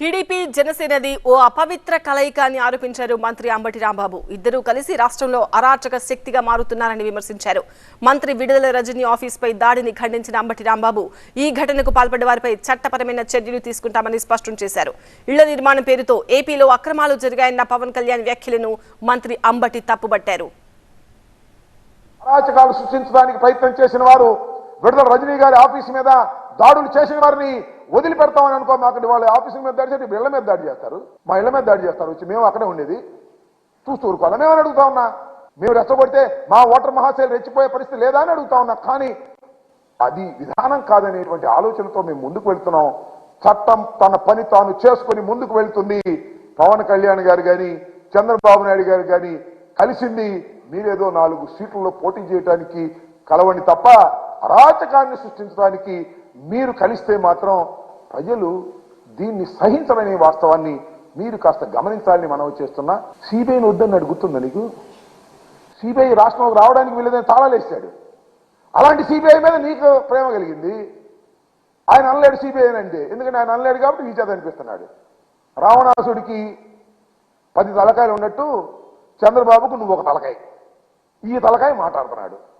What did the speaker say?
TDP జనసేనది ఓ అపవిత్ర కలయిక అని ఆరోపించారు మంత్రి అంబటి రాంబాబు. ఇద్దరూ కలిసి రాష్ట్రంలో అరాచక శక్తిగా మారుతున్నారని విమర్శించారు. మంత్రి విడుదల రజని ఆఫీస్పై దాడిని ఖండించిన అంబటి రాంబాబు ఈ ఘటనకు పాల్పడే వారిపై చట్టపరమైన చర్యలు తీసుకుంటామని స్పష్టం చేశారు. ఇళ్ళ నిర్మాణం పేరుతో ఏపీలో అక్రమాలు జరిగాయన్న పవన్ కళ్యాణ్ వ్యాఖ్యలను మంత్రి అంబటి తప్పుబట్టారు. అరాచకాలు సృష్టించడానికి ప్రయత్నం చేసిన వారు విడుదల రజనీ గారి ఆఫీస్ మీద దాడులు చేసిన వారిని వదిలిపెడతామని అనుకో మాకు వాళ్ళ ఆఫీసుల మీద దాడి చేసి ఇళ్ళ మీద దాడి చేస్తారు. మా ఇళ్ళ మీద దాడి చేస్తారు. వచ్చి మేము అక్కడే ఉండేది. చూస్తూ ఊరుకోవాలి? మేమని అడుగుతా ఉన్నా. మేము రెచ్చగొడితే మా ఓటర్ మహాశైలు రెచ్చిపోయే పరిస్థితి లేదా అని అడుగుతా ఉన్నా. కానీ అది విధానం కాదనేటువంటి ఆలోచనతో మేము ముందుకు వెళ్తున్నాం. చట్టం తన పని తాను చేసుకొని ముందుకు వెళ్తుంది. పవన్ కళ్యాణ్ గారు కానీ చంద్రబాబు నాయుడు గారు కానీ కలిసింది. మీరేదో నాలుగు సీట్లలో పోటీ చేయడానికి కలవండి తప్ప అరాచకాన్ని సృష్టించడానికి మీరు కలిస్తే మాత్రం ప్రజలు దీన్ని సహించరనే వాస్తవాన్ని మీరు కాస్త గమనించాలని మనం చేస్తున్నా. సిబిఐని వద్దని అడుగుతుందా నీకు? సిబిఐ రాష్ట్రంలోకి రావడానికి వీళ్ళదని తాళాలేసాడు అలాంటి సిబిఐ మీద నీకు ప్రేమ కలిగింది? ఆయన అనలేడు సిబిఐ అంటే. ఎందుకంటే ఆయన అనలేడు కాబట్టి నీ చేత అనిపిస్తున్నాడు. రావణాసుడికి పది తలకాయలు ఉన్నట్టు చంద్రబాబుకు నువ్వు ఒక తలకాయ. ఈ తలకాయ మాట్లాడుతున్నాడు.